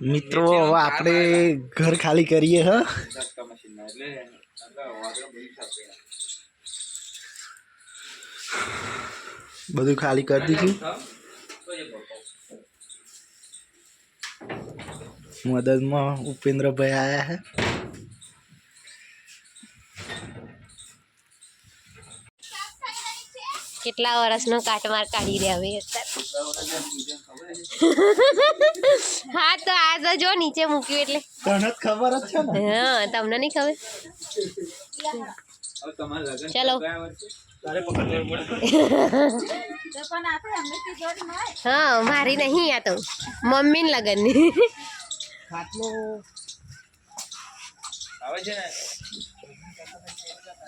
મિત્રો હવે આપણે ઘર ખાલી કરીએ હ? બધું ખાલી કરી દીધું? મદદમાં ઉપેન્દ્રભાઈ આયા હે. કેટલા વર્ષનો કાટમાર કાઢી રહ્યા હવે હા તો આ તો જો નીચે મૂક્યું એટલે. તને ખબર જ છે ને? હા તમને નહીં ખબર? ચલો. હા મારી નહીં આ તો મમ્મી ને લગનની. ખાટલો.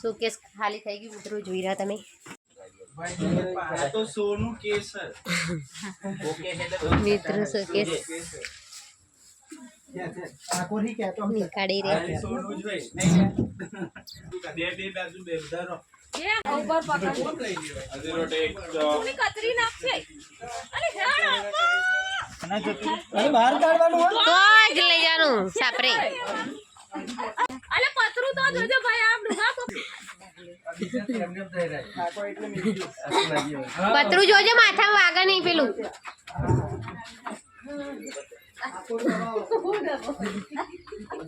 સુકેસ ખાલી થઈ ગયું મિત્રો જોઈ રહ્યા તમે આ તો સોનું કેસ મિત્રો સુકેસ આખો નહીં કહેતો નીકાળી રહ્યા સોનું જ ભાઈ નહીં બે બે બાજુ બે ઉધારો અરે બહાર કાઢવાનું હોય? તો જ લઈ જવાનું સાપરે. આમ એટલે મીઠું પતરું જોજો માથામાં વાગે નહીં પેલું.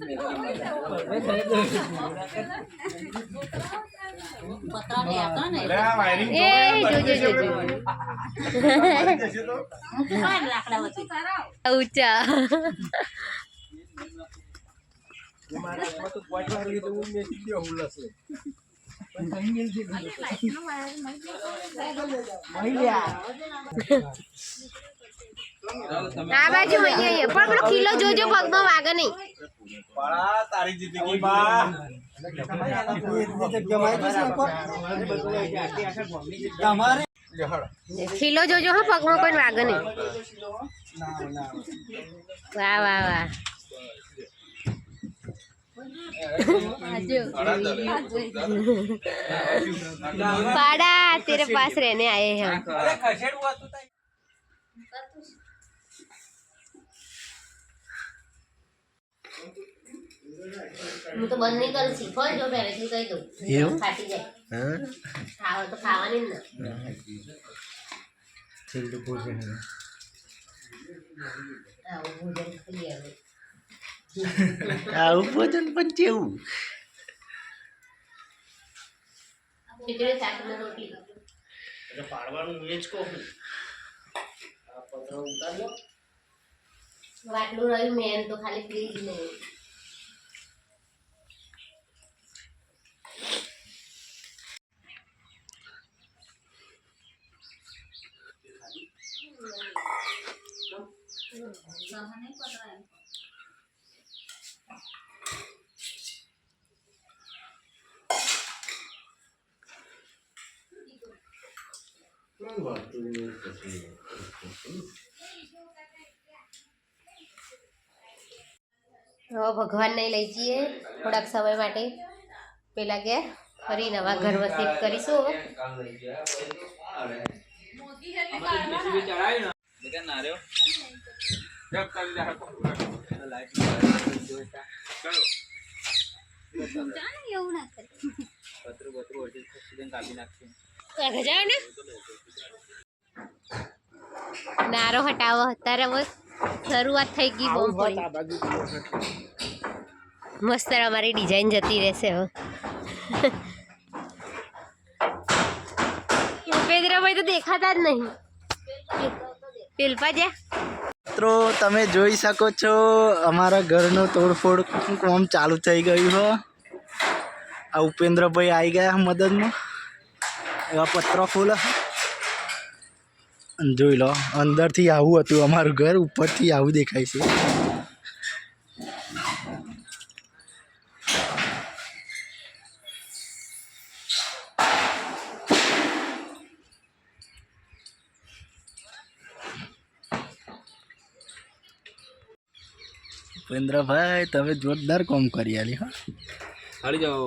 ઊંચા. આ બાજુ અહીંયા અહીંયા પણ પેલો કિલો જોજો પગમાં વાગે નહીં તારી જિંદગીમાં તમારે ખીલો જોજો હા પગમાં કોઈ વાગે નહીં વાહ વાહ વાહ पाड़ा तेरे पास रहने आए हैं હું તો બંધ નહીં કરું શીખો જો પહેલેથી કહી દઉં. એવું? ફાટી જાય. ખાવા તો ખાવાની જ ને. આવું ભોજન ખાઈ આવે આવું ભોજન પણ કેવું? ખીચડી શાક ને રોટલી વાટલું રહ્યું મેન તો ખાલી ફ્રીજ નહીં હવે ભગવાન ને લઈ જઈએ થોડાક સમય માટે. પેલા કે ફરી નવા ઘર શિફ્ટ કરીશું હવે. ગજાવ ને? નારો હટાવો અત્યારે બસ શરૂઆત થઈ ગઈ બહુ જુઓ. મસ્ત અમારી ડિઝાઇન જતી રહેશે હવે. ઉપેન્દ્રભાઈ તો દેખાતા જ નહીં. પેલપા જ્યાં મિત્રો તમે જોઈ શકો છો અમારા ઘરનું તોડફોડ કામ ચાલુ થઈ ગયું હો. આ ઉપેન્દ્રભાઈ આવી ગયા મદદમાં. એવા પત્રો ખોલે અને જોઈ લો અંદરથી આવું હતું અમારું ઘર ઉપરથી આવું દેખાય છે ઉપેન્દ્રભાઈ તમે જોરદાર કામ કરી આલી હા હાલી જાઓ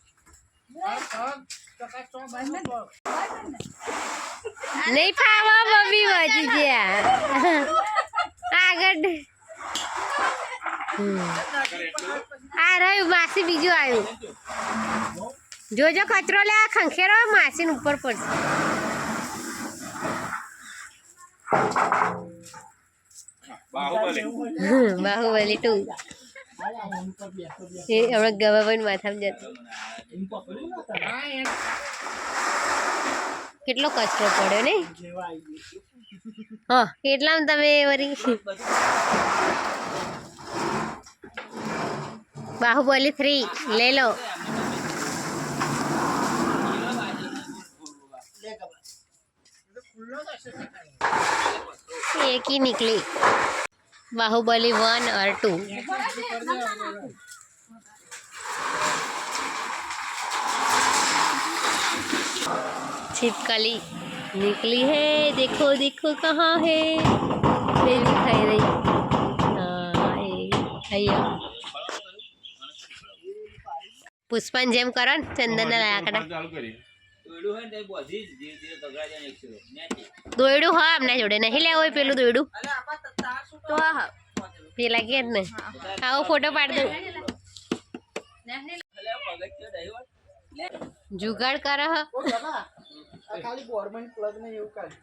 નહીં ફાવો મમ્મી બાજુ જ્યાં આગળ હમ. આ રહ્યું માસી બીજું આવ્યું જોજો કચરો લે આ ખંખેરો માસી ઉપર પડશે હમ, બાહુબલી ટુ એ હમણાં ગવા પણ માથામાં જતો. કેટલો કચરો પડ્યો ને? હા, એટલામાં તમે વરી બાહુબલી થ્રી લઈ લો. એકી નીકળી. बाहुबली वन और टू छिपकली निकली है देखो देखो कहाँ है ये दिखाई रही हाँ ये અહીંયા પુષ્પાન જેમ કરો ને ચંદનના લાકડા ચાલુ કરી દોયડું હોય ને તો એ બધી જ ધીરે ધીરે તગડા જાય એક સિરો ન્યાથી. દોયડું હા અમને જોડે નહીં લેવું હોય પેલું દોયડું તો પેલા કે ને. આવો ફોટો પાડ દઉં. જુગાડ કરે હ. ખાલી પ્લગ ને એવું જાય.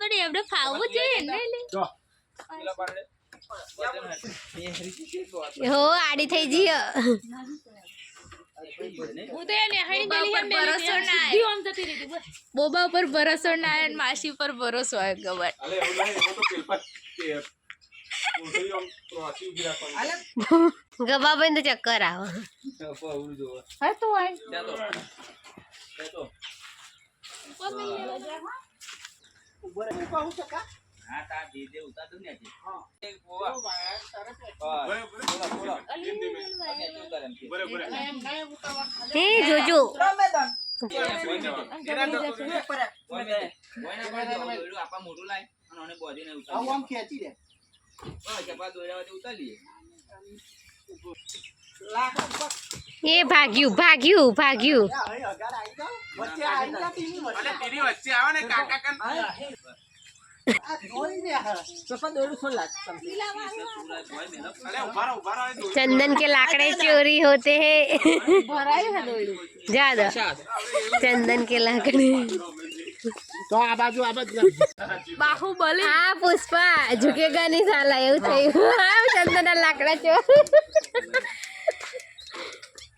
પણ એમને ફાવવું જોઈએ ને હો આડી થઈ જઈએ. બોબા ઉપર ભરોસો ના માસી પર ભરોસો હોય ગબર ગબાબેન તો ચક્કર આવે. હા તો તો. હા, તા જે જે ને જોજો. આપા મોટું લાય અને આને બોધીને ઉતારી આમ ખેંચી દે બસ, ચપા દોર્યાવાથી ઉતારી લઈએ. એ ભાગ્યું ભાગ્યું ભાગ્યું. વચ્ચે આવે ને. કાકા चंदन के लाकड़े चोरी होते हैं ज्यादा चंदन के लाकड़े તો આ બાજુ આ બાજુ બાહુબલી हाँ पुष्पा झुकेगा नहीं साला એવું થયું હા ચંદન ના લાકડા ચોર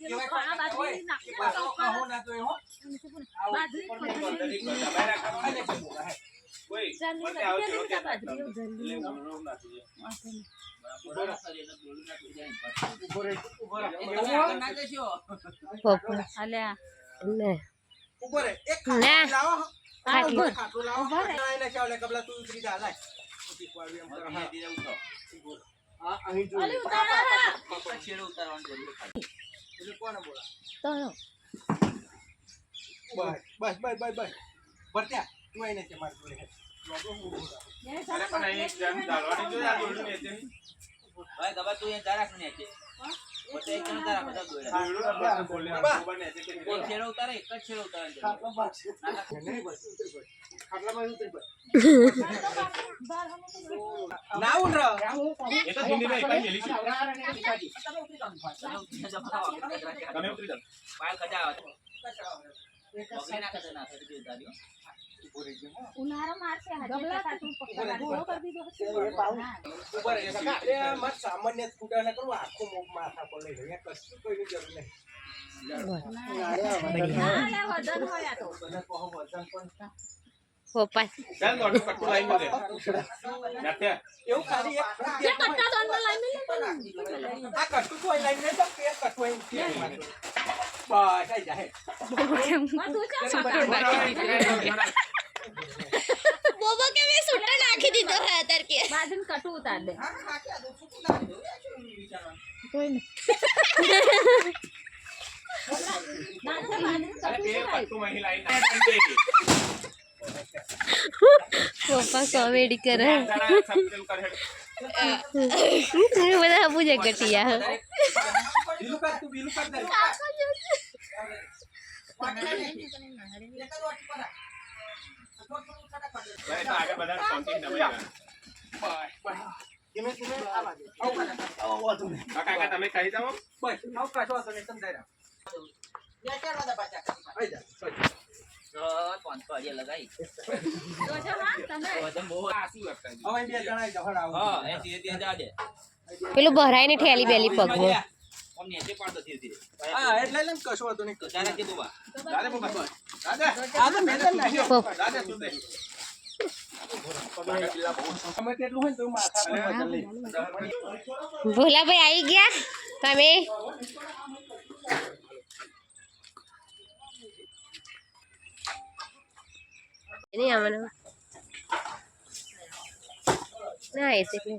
એટલે એટલે અલ્યા ને ઊભો રે એક ના. લાવો. ખાટલો. ખાટલો લાવો. એને ચાલે કબલા તું ઉતરી જા લાય શીખવાડ્યું એમ કરો. ઉતરો. હા ભાઈ ગબા તું એ જરાક ને છે. ઉતરી જાઓ જ છેડો ઉતારવાનું એટલે. ઉનાળો મારશે મત સામાન્ય સ્કૂટર ને કરું આખું મોક માથા પર લઈ લે કશું કોઈની જરૂર નહીં. બસ. આઈ જાય બોબો કે મેં સુટ્ટા નાખી દીધો હે અત્યારે કે બાજન કટુ ઉતાર દે પપ્પા કોમેડી કરે બધા પૂજે ગટિયા બીલું કર તું બીલું કર દે ધીમે ધીમે આ બાજુ આવું કરે આવું વાંધો નહીં બસ આવું કાઢો તો નહીં સમજાય પેલું ભરાય ને ઠેલી બેલી પગમાં આમ નીચે પાડ દો ધીરે ધીરે. હા એટલે લઈને કશું વાંધો નહીં તો જરાક કીધું બા. આ તો મેદાન નાખ્યો. પપ્પા ગમે તેટલું હોય ને તો હું માથા પર વજન લઈશ. ભોલાભાઈ આવી ગયા તમે નહીં આમાં ના એ એટલે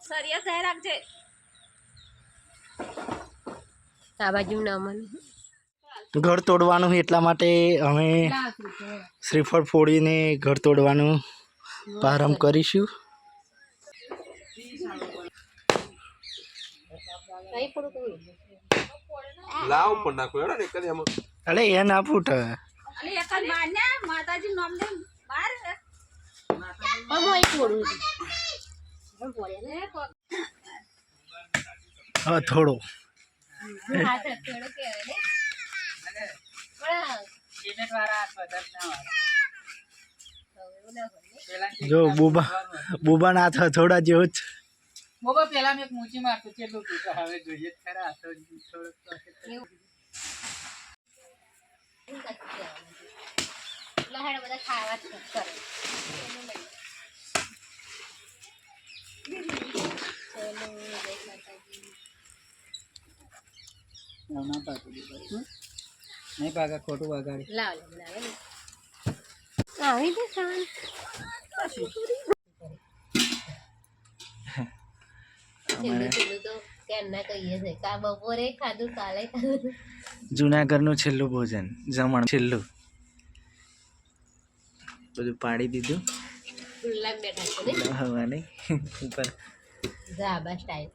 સરિયા સહે રાખજે આ બાજુ ના મને ઘર તોડવાનું એટલા માટે અમે શ્રીફળ ફોડીને ઘર તોડવાનું પ્રારંભ કરીશું. કઈ પડું કઈ લાવ પણ નાખો હેડો ને કદી આમાં. અરે એ ના ફૂટ. અલે એક જ માર ને માતાજી નામ લે માર હું અહીં પડું હા થોડો. જો બુબા બુબા ના થા થોડા જેવો જ. બોબા પેલા મેં એક મૂંચી મારતો કેટલું તું હવે જોઈએ ખરા તો થોડુંક. બધા ખાવા જ કરે. ના, ના પાકું નહીં પાકા ખોટું વગાડી લાવ આવી દે સાન છેલ્લું છેલ્લું તો ક્યારના કહીએ છે કા બપોરે ખાધું કાલે ખાધું જુનાગઢનું છેલ્લું ભોજન જમણ છેલ્લું. બધું પાડી દીધું. ખુલ્લા બેઠા છે ઉપર. ધાબા સ્ટાઈલ